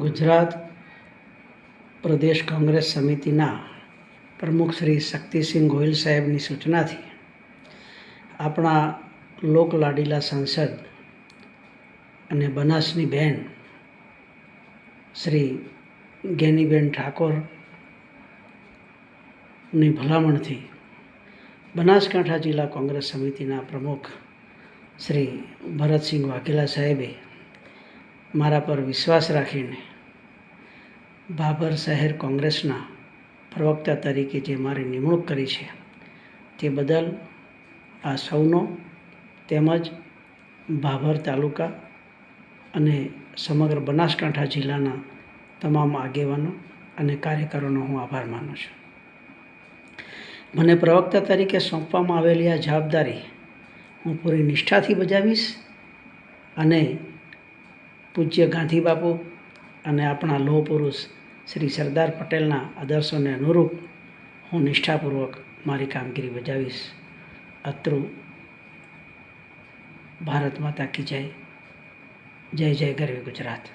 ગુજરાત પ્રદેશ કોંગ્રેસ સમિતિના પ્રમુખ શ્રી શક્તિસિંહ ગોહિલ સાહેબની સૂચનાથી આપણા લોકલાડીલા સાંસદ અને બનાસની બહેન શ્રી ગેનીબેન ઠાકોરની ભલામણથી બનાસકાંઠા જિલ્લા કોંગ્રેસ સમિતિના પ્રમુખ શ્રી ભરતસિંહ વાઘેલા સાહેબે મારા પર વિશ્વાસ રાખીને ભાભર શહેર કોંગ્રેસના પ્રવક્તા તરીકે જે મારી નિમણૂક કરી છે, તે બદલ આ સૌનો તેમજ ભાભર તાલુકા અને સમગ્ર બનાસકાંઠા જિલ્લાના તમામ આગેવાનો અને કાર્યકરોનો હું આભાર માનું છું. મને પ્રવક્તા તરીકે સોંપવામાં આવેલી આ જવાબદારી હું પૂરી નિષ્ઠાથી બજાવીશ અને પૂજ્ય ગાંધી બાપુ અને આપણા લોહ પુરુષ શ્રી સરદાર પટેલના આદર્શોને અનુરૂપ હું નિષ્ઠાપૂર્વક મારી કામગીરી બજાવીશ. અત્રુ ભારત માતા કી જય. જય જય ગરવી ગુજરાત.